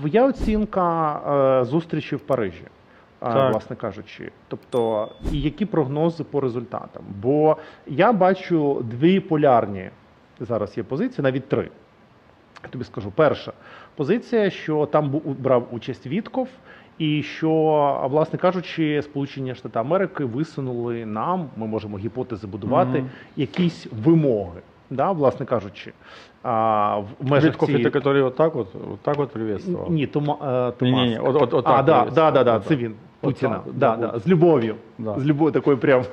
Твоя оцінка е, зустрічі в Парижі, е, Так. власне кажучи. Тобто, і які прогнози по результатам? Бо я бачу дві полярні зараз є позиції, навіть три. Я тобі скажу, перша позиція, що там брав участь Вітков, і що, власне кажучи, Сполучені Штати Америки висунули нам, ми можемо гіпотези будувати, Мгм. якісь вимоги. Да, власне кажучи, а, в межах Витков, цієї... это который вот так вот, вот так вот приветствовал. Ні, Тома, е, Томас. Ні-ні-ні, от- от- от а, так да, приветствував, да, да, да, да, це він. Путіна. так, да, да, з любов'ю. Да. З любов'ю такою прям.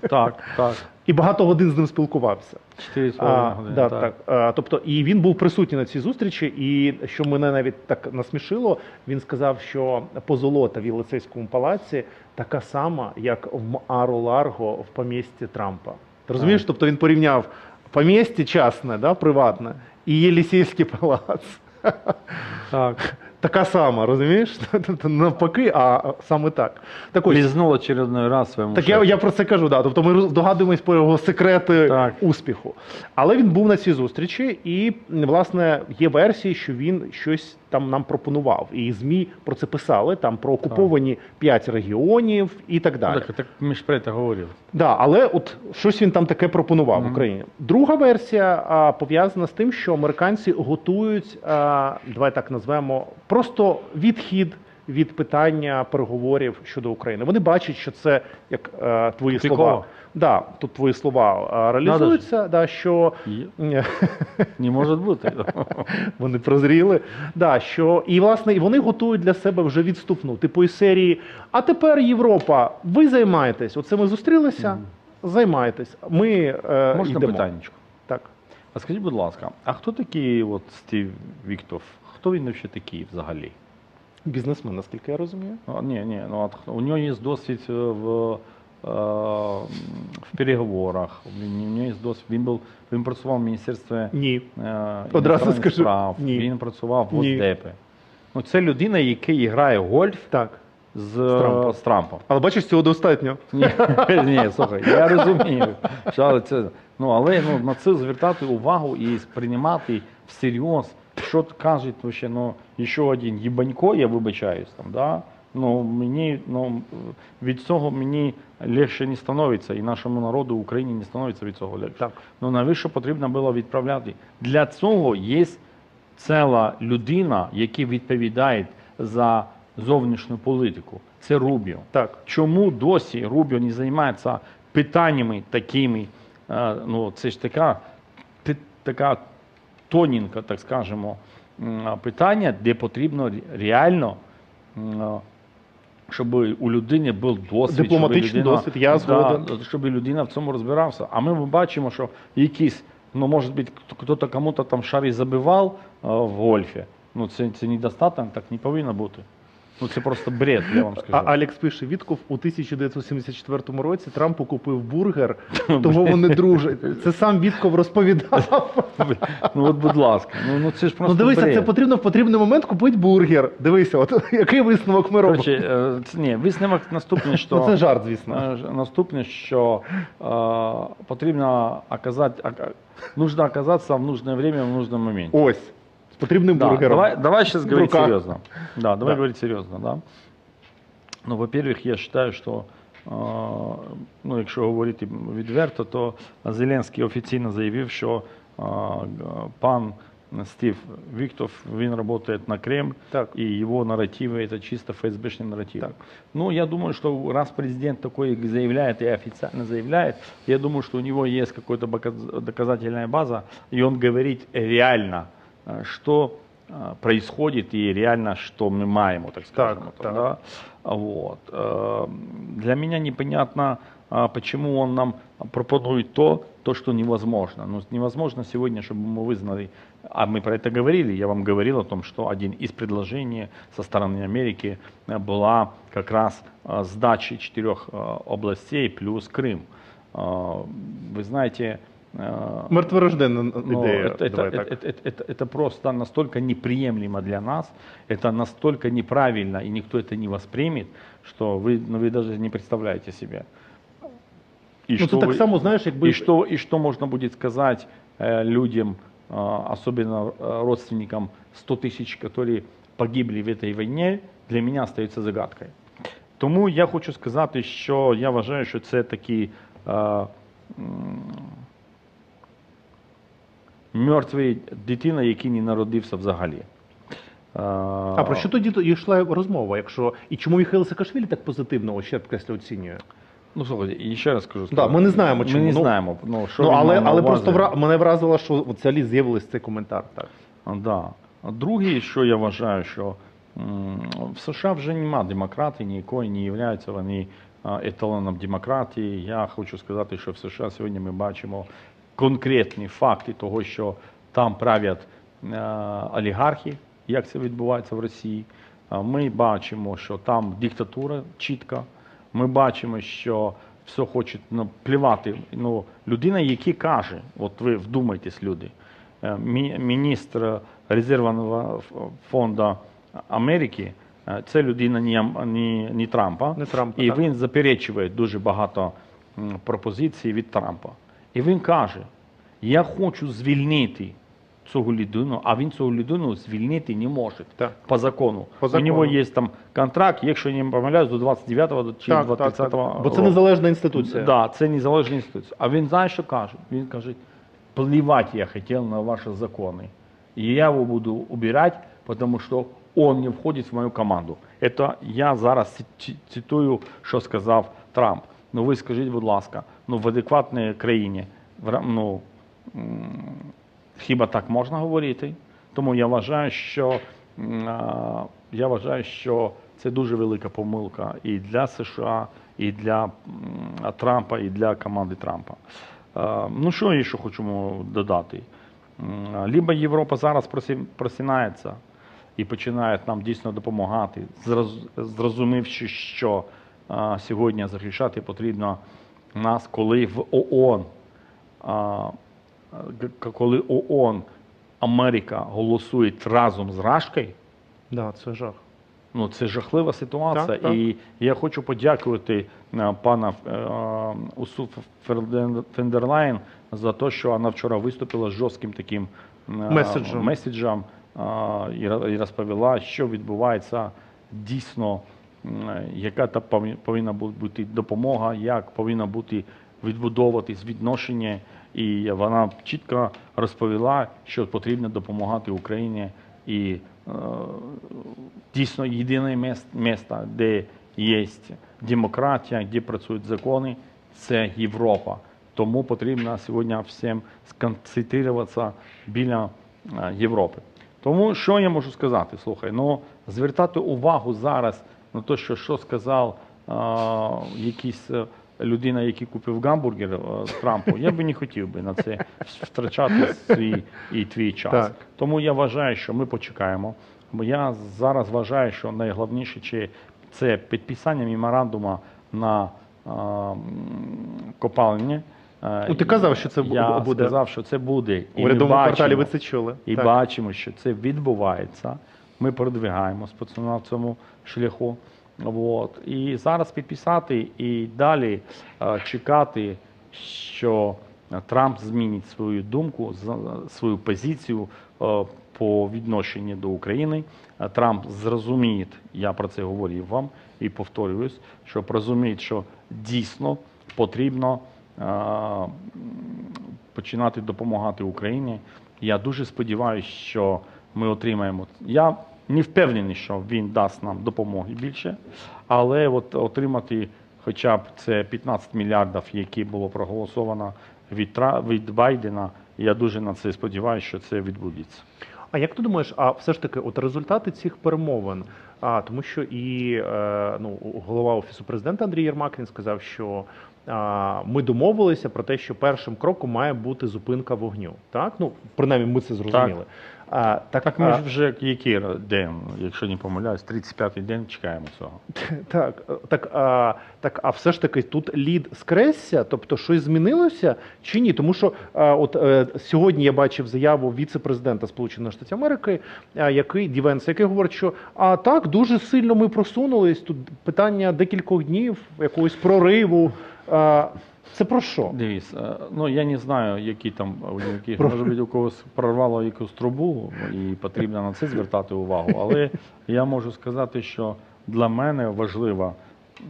Так, так. І багато годин з ним спілкувався. Чотири з половиною години. да, так. так. А, тобто, і він був присутній на цій зустрічі, і що мене навіть так насмішило, він сказав, що позолота в Єлицейському палаці така сама, як в Ару Ларго в помісті Трампа. Ти розумієш? Тобто він порівняв помісті частное, да, приватне, і Єлісейський палац. Так. Така сама, розумієш? Навпаки, а саме так. Так ось, Лізнув очередний раз своєму. так я, шефу. я про це кажу, да. Тобто ми здогадуємось про його секрети Так. успіху. Але він був на цій зустрічі, і власне є версії, що він щось там нам пропонував. І ЗМІ про це писали, там про окуповані п'ять регіонів і так далі. Так, так ми ж про це говорили. Да, але от щось він там таке пропонував Мгм. Україні. Друга версія а, пов'язана з тим, що американці готують, а, давай так назвемо, просто відхід від питання переговорів щодо України. Вони бачать, що це як е, твої Тупіково. слова. Да, тут твої слова а, реалізуються, да, що Є. Не може бути. вони прозріли. Да, що, і власне і вони готують для себе вже відступну, типу із серії. А тепер Європа, ви займаєтесь. Оце ми зустрілися. Мгм. Займайтесь. Ми е, Можна йдемо. питаннячко? Так. А скажіть, будь ласка, а хто такий от Стів Віктов? Хто він взагалі такий взагалі? Бізнесмен, наскільки я розумію. А, ні, ні, ну от у нього є досвід е, в, е, в переговорах. Він, у нього є досвід. Він був він працював в міністерстві е, Ні. Одразу скажу, справ. ні. Він працював в Ні. Госдепі. Ну, це людина, який грає в гольф Так. з, З Трампом. з Трампом. Але бачиш, цього достатньо. Ні, ні, слухай, я розумію, що це. Ну, але ну, на це звертати увагу і сприймати всерйоз, що кажуть, ну, ще, ну, ще один їбанько, я вибачаюсь там, да? Ну, мені, ну, від цього мені легше не становиться, і нашому народу в Україні не становиться від цього легше. Так. Ну, навіщо потрібно було відправляти? Для цього є ціла людина, яка відповідає за зовнішню політику. Це Рубіо. Так. Чому досі Рубіо не займається питаннями такими? е, Ну, це ж така, така тоненька, так скажемо, питання, де потрібно реально, щоб у людини був досвід. Дипломатичний людина, досвід, я згоден. Да, щоб людина в цьому розбирався. А ми бачимо, що якісь, ну, може бути, хто-то кому-то там шарі забивав е, в гольфі. Ну, це, це недостатньо, так не повинно бути. Ну, це просто бред, я вам скажу. А Алекс пише: Вітков у 1974 році Трампу купив бургер, тому вони дружать. Це сам Вітков розповідав. Ну от, будь ласка, ну, ну це ж просто Ну дивися, бред. це потрібно в потрібний момент купити бургер. Дивися, от який висновок ми робимо. Короче, е, це, ні, висновок наступний, що, Ну це жарт, звісно. е, наступне, що е, потрібно оказати, нужно оказатися в нужне время, в нужном моменте. Ось. З потрібним Да, бургером. давай, давай сейчас В говорить руках. серьезно. Да, давай Да. говорить серьезно, да. Ну, во-первых, я считаю, що е, ну, якщо говорити відверто, то Зеленський офіційно заявив, що е, г- пан Стив Віктов, він працює на Кремль, Так. и его наративы это чисто ФСБшный нарратив. Так. Ну, я думаю, что раз президент такой заявляет и официально заявляет, я думаю, что у него есть какая-то баказ- доказательная база, и он говорит реально, э, что э, происходит и реально, что мы маем, так скажем. Так, это, так. да. Вот. Э, Для меня непонятно, а, почему он нам пропонует то, то, что невозможно. Ну, невозможно сегодня, чтобы мы вызнали, а мы про это говорили, я вам говорил о том, что один из предложений со стороны Америки э, была как раз э, сдача четырех областей плюс Крым. Вы знаете, э, Мертворожденна ну, ідея. это, это, Давай это, так. это- это- это просто настолько неприемлемо для нас, это настолько неправильно, и никто это не воспримет, что вы, ну, вы даже не представляете себе. И Ну це что так вы- само, знаєш, якби и что, и что можно будет сказать э, людям, э, особенно э, родственникам 100 тысяч, которые погибли в этой війні, для мене остається загадкою. Тому я хочу сказати, що я вважаю, що це такий е, м, мертвий дитина, який не народився взагалі. А про що тоді йшла розмова? Якщо і чому Михайло Саакашвілі так позитивно ще підкреслю оцінює? Ну, слухайте, і ще раз кажу. Да, ми не знаємо, Ми чому. не Ну, знаємо. Ну, що ну але але просто вра... мене вразило, що взагалі з'явився цей коментар. Так А, Да. А Друге, що я вважаю, що в США вже нема демократії ніякої, не являються вони еталоном демократії. Я хочу сказати, що в США сьогодні ми бачимо конкретні факти того, що там правлять е, олігархи, як це відбувається в Росії. Ми бачимо, що там диктатура чітка. Ми бачимо, що все хочуть ну, плівати. Ну, людина, який каже, от ви вдумайтесь, люди, е, мі- міністр резервного фонду Америки, е, це людина не, не, не Трампа. Не Трампа, І так. він заперечує дуже багато пропозицій від Трампа. І він каже: я хочу звільнити цього людину, а він цього людину звільнити не може Так. по закону. По У нього є там контракт, якщо я не помиляюсь, до 29-го до- чи так, 30 так, го так. Бо це незалежна інституція. Да, це незалежна інституція. А він знає, що каже? Він каже, плевать я хотів на ваші закони. І я його буду убирати, тому що он не входить в мою команду. Это я зараз цитую, що сказав Трамп. Ну ви скажіть, будь ласка, ну в адекватній країні, ну, хіба так можна говорити? Тому я вважаю, що я вважаю, що це дуже велика помилка і для США, і для Трампа, і для команди Трампа. Ну що я ще хочемо додати? Либо Європа зараз просинається і починає нам дійсно допомагати, зрозумівши, що а, сьогодні захищати потрібно нас, коли в ООН а, коли ООН Америка голосує разом з Рашкою, Да, це жах. ну це жахлива ситуація. Так, так. І я хочу подякувати е, пана е, Усу Фендерлайн за те, що вона вчора виступила з жорстким таким е, Меседжем. меседжем і ро- і розповіла, що відбувається дійсно, яка та повинна бути допомога, як повинна бути відбудовуватись відношення. І вона чітко розповіла, що потрібно допомагати Україні і е, дійсно єдине міс- місто, де є демократія, де працюють закони, це Європа. Тому потрібно сьогодні всім сконцентруватися біля е, Європи. Тому що я можу сказати? Слухай, ну звертати увагу зараз на те, що, що сказав е, якийсь е, людина, який купив гамбургер е, Трампу, я би не хотів би на це втрачати свій і твій час. Так. Тому я вважаю, що ми почекаємо. Бо я зараз вважаю, що найголовніше чи це підписання меморандуму на а. Е, Ну, ти казав, що це я буде. сказав, що це буде. У урядовому кварталі ви це чули. і Так. бачимо, що це відбувається. Ми продвигаємось на цьому шляху. От. І зараз підписати і далі е, чекати, що Трамп змінить свою думку, свою позицію е, по відношенню до України. Е, Трамп зрозуміє, я про це говорив вам і повторююсь, що розуміє, що дійсно потрібно починати допомагати Україні. Я дуже сподіваюся, що ми отримаємо. Я не впевнений, що він дасть нам допомоги більше, але от отримати хоча б це 15 мільярдів, які було проголосовано від, від Байдена. Я дуже на це сподіваюся, що це відбудеться. А як ти думаєш, а все ж таки, от результати цих перемовин? А тому, що і е, ну, голова офісу президента Андрій Єрмак він сказав, що а, ми домовилися про те, що першим кроком має бути зупинка вогню. Так, ну принаймні ми це зрозуміли. А, так, Так ми а, ж вже який день, якщо не помиляюсь, 35-й день чекаємо цього. Так, е, так, а, так, а все ж таки тут лід скресся, тобто щось змінилося чи ні? Тому що а, от е, сьогодні я бачив заяву віце-президента Сполучених Штатів Америки, а, який Дівенс, який говорить, що а так дуже сильно ми просунулись. Тут питання декількох днів, якогось прориву. А, Це про що? Дивись, е, ну я не знаю, які там Про- може бути, у когось прорвало якусь трубу, і потрібно на це звертати увагу. Але я можу сказати, що для мене важливо, м,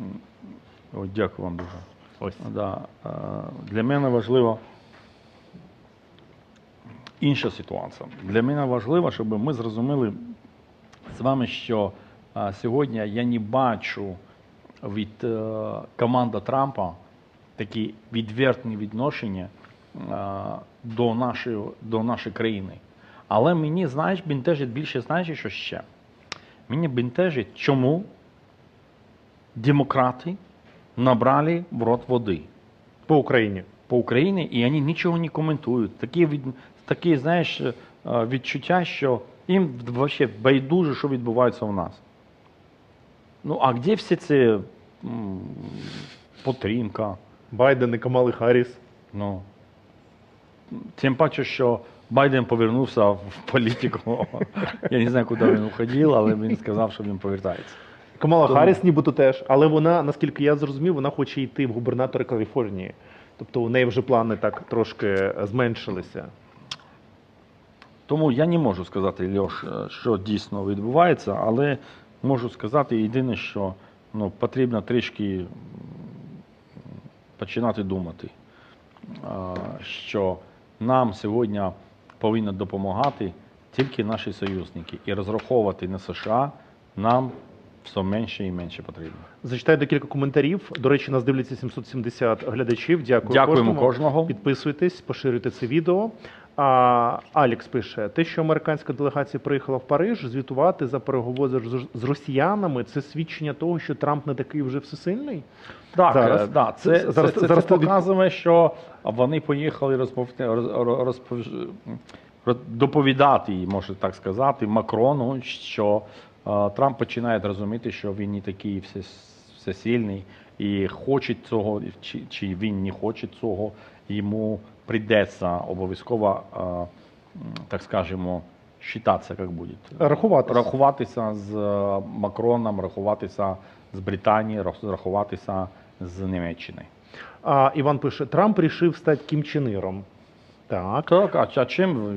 о, дякую вам дуже. Ось. Да, е, для мене важливо інша ситуація. Для мене важливо, щоб ми зрозуміли з вами, що е, сьогодні я не бачу від команди Трампа такі відвертні відношення е, до нашої, до нашої країни. Але мені, знаєш, бентежить більше, знаєш, що ще? Мені бентежить, чому демократи набрали в рот води По Україні. по Україні, і вони нічого не коментують. Такі, від, такі знаєш, е, відчуття, що їм взагалі байдуже, що відбувається в нас. Ну, а де всі ці м, потримка? Байден і Камали Харріс. Ну, тим паче, що Байден повернувся в політику. Я не знаю, куди він уходив, але він сказав, що він повертається. Камала Тому- Харріс нібито теж, але вона, наскільки я зрозумів, вона хоче йти в губернатори Каліфорнії. Тобто у неї вже плани так трошки зменшилися. Тому я не можу сказати, Льош, е, що дійсно відбувається, але можу сказати єдине, що ну, потрібно трішки починати думати, що нам сьогодні повинні допомагати тільки наші союзники і розраховувати на США нам все менше і менше потрібно. Зачитаю декілька коментарів. До речі, нас дивляться 770 глядачів. Дякую Дякуємо кожному. кожного. Підписуйтесь, поширюйте це відео. А, Алікс пише: те, що американська делегація приїхала в Париж звітувати за переговори з, росіянами, це свідчення того, що Трамп не такий вже всесильний. Так, Зараз. е, да, це, Це- це, зараз- це, це, зараз від- показує, що вони поїхали розпов... роз- роз- розпов- доповідати, можна так сказати, Макрону, що е, Трамп починає розуміти, що він не такий все, всесильний і хоче цього, чи, чи він не хоче цього, йому прийдеться обов'язково, е, м, так скажемо, считатися, як буде. Рахуватися. Рахуватися з е, Макроном, рахуватися з Британії, рах- рахуватися з Німеччини. А, Іван пише: Трамп рішив стати Кім Чен Іром. Так. Так, а, а чим, ви,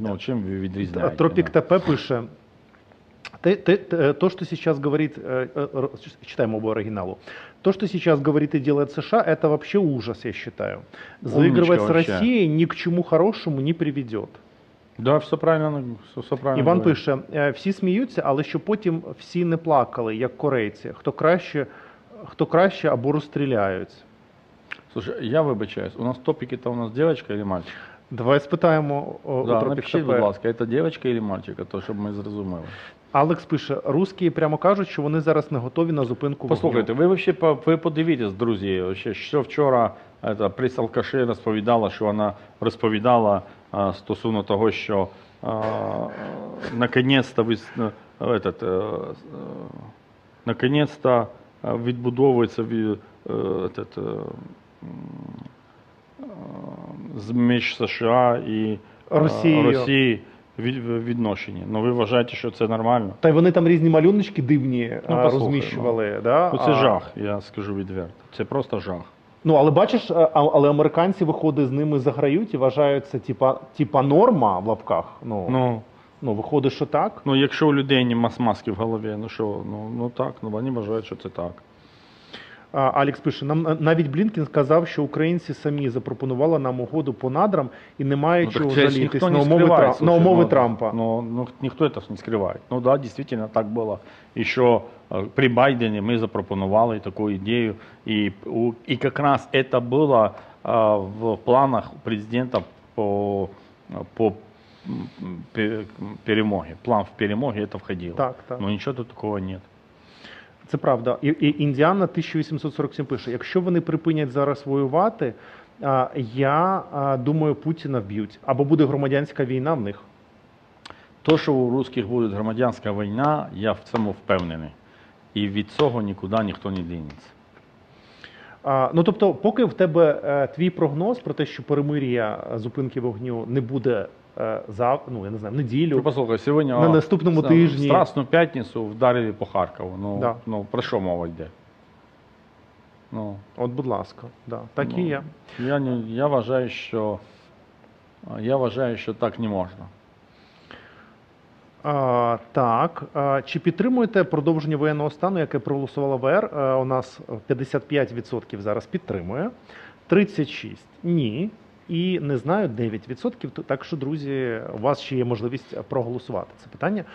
ну, чим ви відрізняєте? Тропик ТП пише. Ты, ты- ты- то, что сейчас говорит, э, э, р- читаем оба оригиналу, то, что сейчас говорит и делает США, это вообще ужас, я считаю. Заигрывать с вообще. Россией ни к чему хорошему не приведет. Да, все правильно, все, все правильно. Іван говорите. пише: «Е, всі сміються, але що потім всі не плакали, як корейці. Хто краще, хто краще або розстріляють. Слушай, я вибачаюсь, у нас топики то у нас девочка или мальчик? Давай спитаємо о, Да, Тропік напишіть, ТП. будь ласка, це девочка или мальчик, а то щоб ми зрозуміли. Алекс пише: русські прямо кажуть, що вони зараз не готові на зупинку вогню». Послухайте, ви вообще по- ви подивіться, друзі, ще, що вчора это, прес Алкаши розповідала, що вона розповідала а, стосовно того, що а, наконець-то ви, этот, е, е, наконець-то е, відбудовується ві- е, этот, е, м, е, з- між США і е, Росією. Росії від, відношення. Ну ви вважаєте, що це нормально? Та й вони там різні малюночки дивні Ну, а, розміщували. Да? Ну, це А, жах, я скажу відверто. Це просто жах. Ну, але бачиш, але американці виходить з ними заграють і вважають це типа, типа норма в лапках. Ну, ну. Ну, виходить, що так. ну якщо у людей нема маски в голові, ну що, ну, ну так, ну вони вважають, що це так. А, Алікс пише: нам на- навіть Блінкін сказав, що українці самі запропонували нам угоду по надрам і немає Ну, чого так це ж жалітись ніхто на не умови, скриває, Тра- на слушай, умови ну, Трампа. Ну, ну, никто это не скрывает. Ну да, действительно так было. Еще э, при Байдене мы запропонували такую идею. И, у- и как раз это было э, в планах президента по, по м, пе- перемоге. План в перемоге это входило. Так, так. Но ничего тут такого нет. Це правда. І, і Індіана 1847 пише: якщо вони припинять зараз воювати, я думаю, Путіна вб'ють або буде громадянська війна в них. То, що у русських буде громадянська війна, я в цьому впевнений. І від цього нікуди ніхто не дінеться. А, ну тобто, поки в тебе е, твій прогноз про те, що перемир'я зупинки вогню не буде е, за ну я не знаю, в неділю. Ну, послухай, сьогодні На наступному тижні. Страсну п'ятницю вдарили по Харкову. Ну, Да. ну про що мова йде? Ну, От, будь ласка, да, так і ну, є. Я, не, я вважаю, що я вважаю, що так не можна. А, так, а, чи підтримуєте продовження воєнного стану, яке проголосувала ВР? А, у нас 55% зараз підтримує, 36% ні. І не знаю 9%. Так що, друзі, у вас ще є можливість проголосувати це питання.